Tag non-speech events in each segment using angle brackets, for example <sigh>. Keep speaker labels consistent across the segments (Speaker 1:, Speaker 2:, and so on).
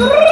Speaker 1: Three. <laughs>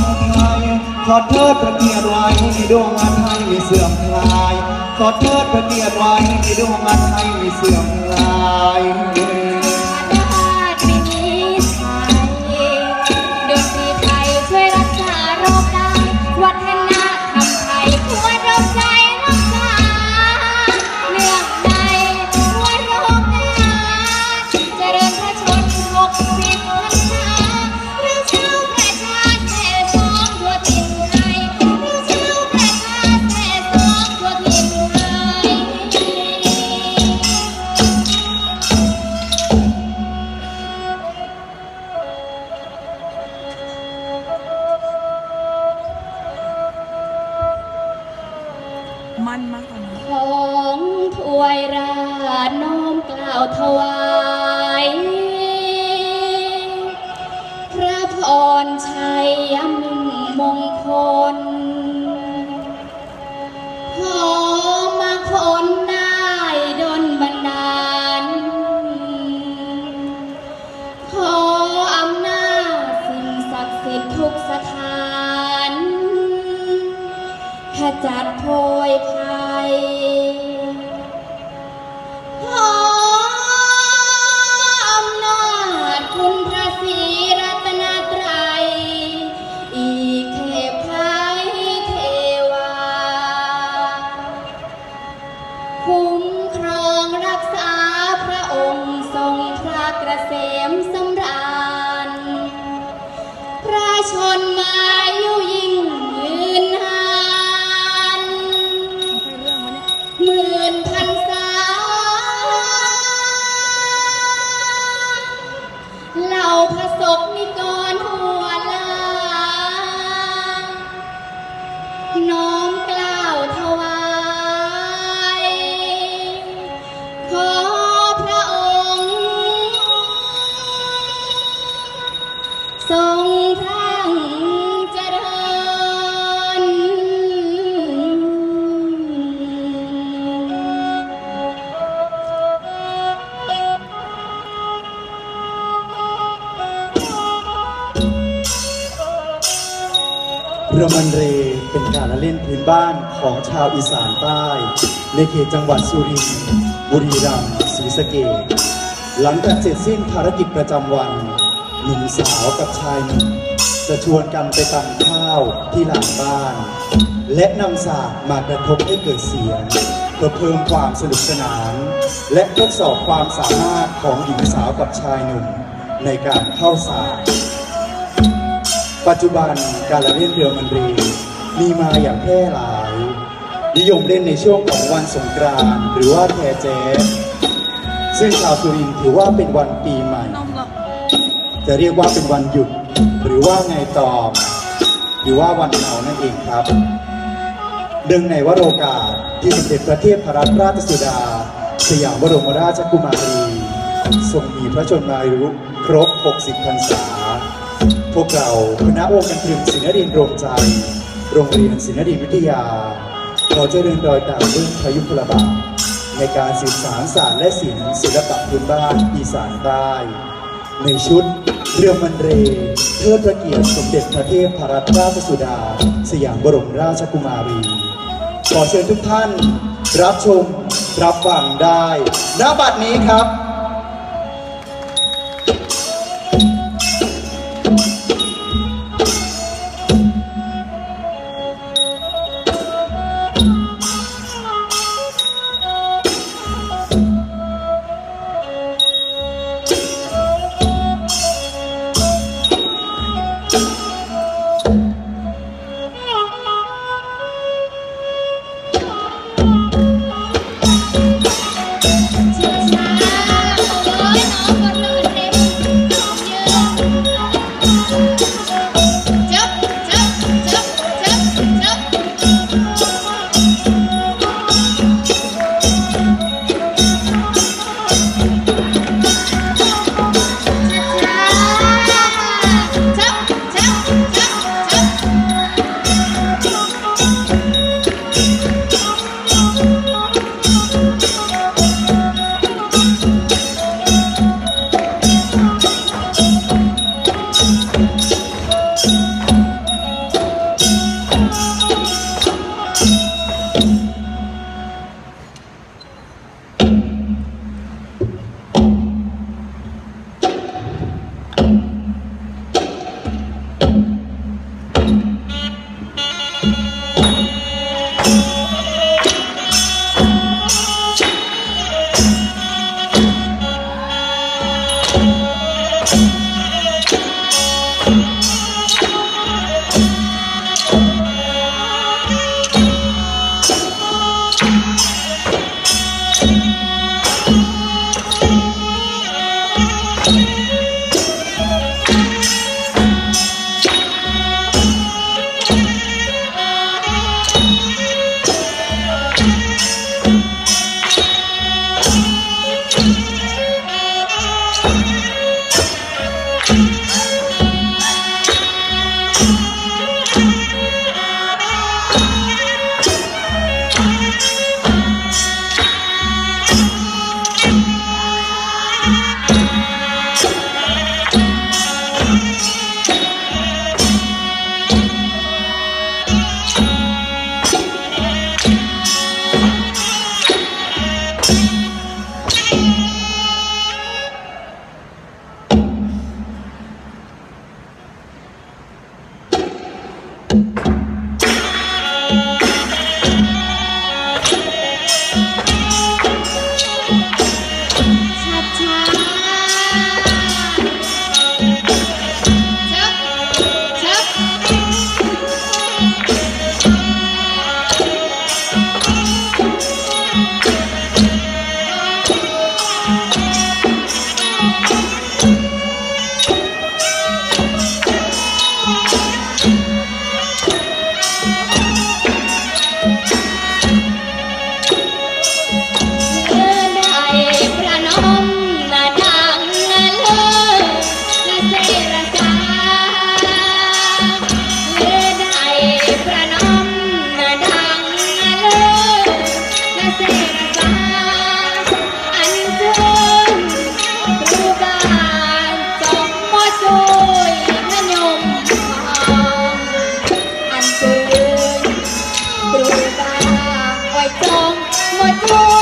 Speaker 1: มไทยขอเทิดพระเกียรติไว้ในดวงอันให้ไม่เสื่อมคลาย ขอเทิดพระเกียรติไว้ในดวงอันให้ไม่เสื่อมคลาย
Speaker 2: ถวายพระพรชัยยมิ่งมงคลขอมาคนได้ดนบันดาลขออำนาจสิ่งศักดิ์สิทธิ์ทุกสถานขจัดโพ ทรงพรั่งเจริญ
Speaker 1: เรือมันเรเป็นการละเล่นพื้นบ้านของชาวอีสานใต้ ในเขตจังหวัดสุรินทร์บุรีรัมย์ศรีสะเกษหลังจากเสร็จสิ้นภารกิจประจำวัน หญิงสาวกับชายหนุ่มจะชวนกันไปตำข้าวที่หลังบ้าน และนำสากมากระทบให้เกิดเสียงเพื่อเพิ่มความสนุกสนาน และทดสอบความสามารถของหญิงสาวกับชายหนุ่มในการเข้าสากปัจจุบันการละเล่นเรือมันรีมีมาอย่างแพร่หลาย นิยมเล่นในช่วงของวันสงกรานต์หรือว่าแทแจ๊ซึ่งชาวสุรินทร์ถือว่าเป็นวันปี จะเรียกว่าเป็นวันหยุด หรือว่าไงตออหรือว่าวันเหาร์นั่นเองครับดึงในวโรกาสที่สมเด็จพระเทพรัตนราชสุดา สยามบรมราชกุมารีทรงมีพระชนมายุครบ 60 พรรษา พวกเราคณะองค์การพิมพ์ศิลปินโรงใจ โรงเรียนศิลปินวิทยาขอเจริญรอยตามเรื่องพายุพลบาทในการสื่อสารศาสตร์และศิลป์ศิลปะพื้นบ้านอีสานใต้ ในชุดเรือมันเรเพื่อพระเกียรติสมเด็จพระเทพรัตนราชสุดา สยามบรมราชกุมารี ขอเชิญทุกท่าน รับชม รับฟังได้ณบัดนี้ครับ
Speaker 2: ดมน